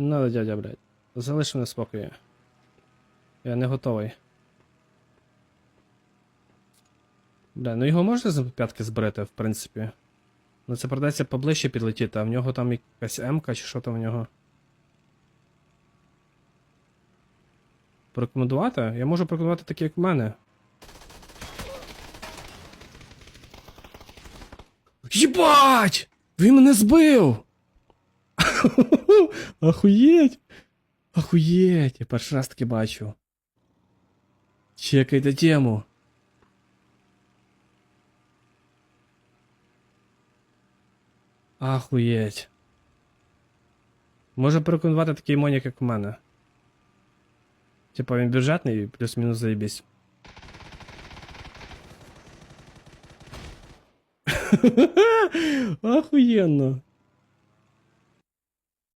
Не дядя, блядь. Залиш мене в спокої. Я не готовий. Бля, ну його можна з п'ятки зберете, в принципі. Ну це придеться поближче підлетіти, а в нього там якась М-ка чи що там в нього. Порекомендувати? Я можу порекомендувати такі, як в мене. Єбать! Він мене збив! Охуєть! Охуєть! Я перший раз таке бачу. Чекайте тему. Ахуєть. Можу порекомендувати такий монік, як у мене. Типа він бюджетний, плюс-мінус заєбісь. Охуєнно.